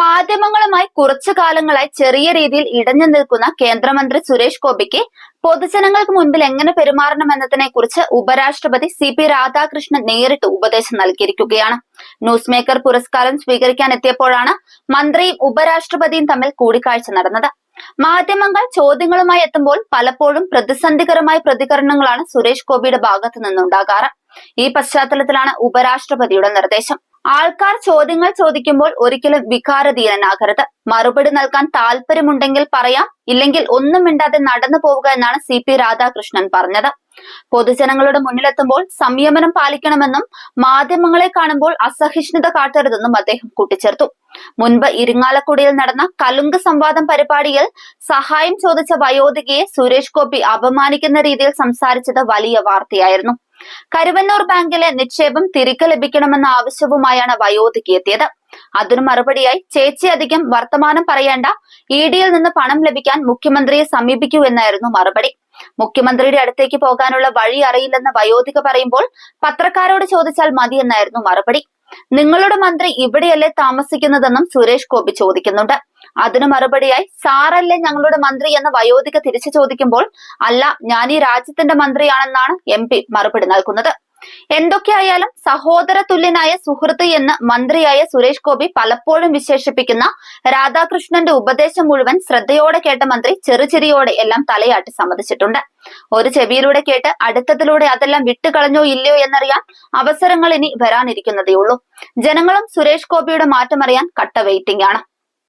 മാധ്യമങ്ങളുമായി കുറച്ചു കാലങ്ങളായി ചെറിയ രീതിയിൽ ഇടഞ്ഞു നിൽക്കുന്ന കേന്ദ്രമന്ത്രി സുരേഷ് ഗോപിക്ക് പൊതുജനങ്ങൾക്ക് മുൻപിൽ എങ്ങനെ പെരുമാറണം എന്നതിനെ കുറിച്ച് ഉപരാഷ്ട്രപതി സി പി രാധാകൃഷ്ണൻ നേരിട്ട് ഉപദേശം നൽകിയിരിക്കുകയാണ്. ന്യൂസ് മേക്കർ പുരസ്കാരം സ്വീകരിക്കാൻ എത്തിയപ്പോഴാണ് മന്ത്രിയും ഉപരാഷ്ട്രപതിയും തമ്മിൽ കൂടിക്കാഴ്ച നടന്നത്. മാധ്യമങ്ങൾ ചോദ്യങ്ങളുമായി എത്തുമ്പോൾ പലപ്പോഴും പ്രതിസന്ധികരമായ പ്രതികരണങ്ങളാണ് സുരേഷ് ഗോപിയുടെ ഭാഗത്തു നിന്നുണ്ടാകാറ്. ഈ പശ്ചാത്തലത്തിലാണ് ഉപരാഷ്ട്രപതിയുടെ നിർദ്ദേശം. ആൾക്കാർ ചോദ്യങ്ങൾ ചോദിക്കുമ്പോൾ ഒരിക്കലും വികാരധീരനാകരുത്. മറുപടി നൽകാൻ താല്പര്യമുണ്ടെങ്കിൽ പറയാം. ഇല്ലെങ്കിൽ ഒന്നും മിണ്ടാതെ നടന്നു പോവുക എന്നാണ് സി പി രാധാകൃഷ്ണൻ പറഞ്ഞത്. പൊതുജനങ്ങളുടെ മുന്നിലെത്തുമ്പോൾ സംയമനം പാലിക്കണമെന്നും മാധ്യമങ്ങളെ കാണുമ്പോൾ അസഹിഷ്ണുത കാട്ടരുതെന്നും അദ്ദേഹം കൂട്ടിച്ചേർത്തു. മുൻപ് ഇരിങ്ങാലക്കുടിയിൽ നടന്ന കലുങ്ക് സംവാദം പരിപാടിയിൽ സഹായം ചോദിച്ച വയോധികയെ സുരേഷ് ഗോപി അപമാനിക്കുന്ന രീതിയിൽ സംസാരിച്ചത് വലിയ വാർത്തയായിരുന്നു. കരുവന്നൂർ ബാങ്കിലെ നിക്ഷേപം തിരികെ ലഭിക്കണമെന്ന ആവശ്യവുമായാണ് വയോധിക്ക് എത്തിയത്. അതിനു മറുപടിയായി ചേച്ചി അധികം വർത്തമാനം പറയേണ്ട ഇ ഡിയിൽ നിന്ന് പണം ലഭിക്കാൻ മുഖ്യമന്ത്രിയെ സമീപിക്കൂ എന്നായിരുന്നു മറുപടി. മുഖ്യമന്ത്രിയുടെ അടുത്തേക്ക് പോകാനുള്ള വഴി അറിയില്ലെന്ന് വയോധിക പറയുമ്പോൾ പത്രക്കാരോട് ചോദിച്ചാൽ മതിയെന്നായിരുന്നു മറുപടി. നിങ്ങളുടെ മന്ത്രി ഇവിടെയല്ലേ താമസിക്കുന്നതെന്നും സുരേഷ് ഗോപി ചോദിക്കുന്നുണ്ട്. അതിനു മറുപടിയായി സാറല്ലേ ഞങ്ങളുടെ മന്ത്രി എന്ന് വയോധിക തിരിച്ചു ചോദിക്കുമ്പോൾ അല്ല ഞാൻ ഈ രാജ്യത്തിന്റെ മന്ത്രിയാണെന്നാണ് എം മറുപടി നൽകുന്നത്. എന്തൊക്കെയായാലും സഹോദര തുല്യനായ സുഹൃത്ത് എന്ന് മന്ത്രിയായ സുരേഷ് ഗോപി പലപ്പോഴും വിശേഷിപ്പിക്കുന്ന രാധാകൃഷ്ണന്റെ ഉപദേശം മുഴുവൻ ശ്രദ്ധയോടെ കേട്ട മന്ത്രി ചെറുചിരിയോടെ എല്ലാം തലയാട്ടി സമ്മതിച്ചിട്ടുണ്ട്. ഒരു ചെവിയിലൂടെ കേട്ട് അടുത്തതിലൂടെ അതെല്ലാം വിട്ടുകളഞ്ഞോ ഇല്ലയോ എന്നറിയാൻ അവസരങ്ങൾ ഇനി വരാനിരിക്കുന്നതേയുള്ളൂ. ജനങ്ങളും സുരേഷ് ഗോപിയുടെ മാറ്റമറിയാൻ കട്ട വെയിറ്റിംഗ് ആണ്.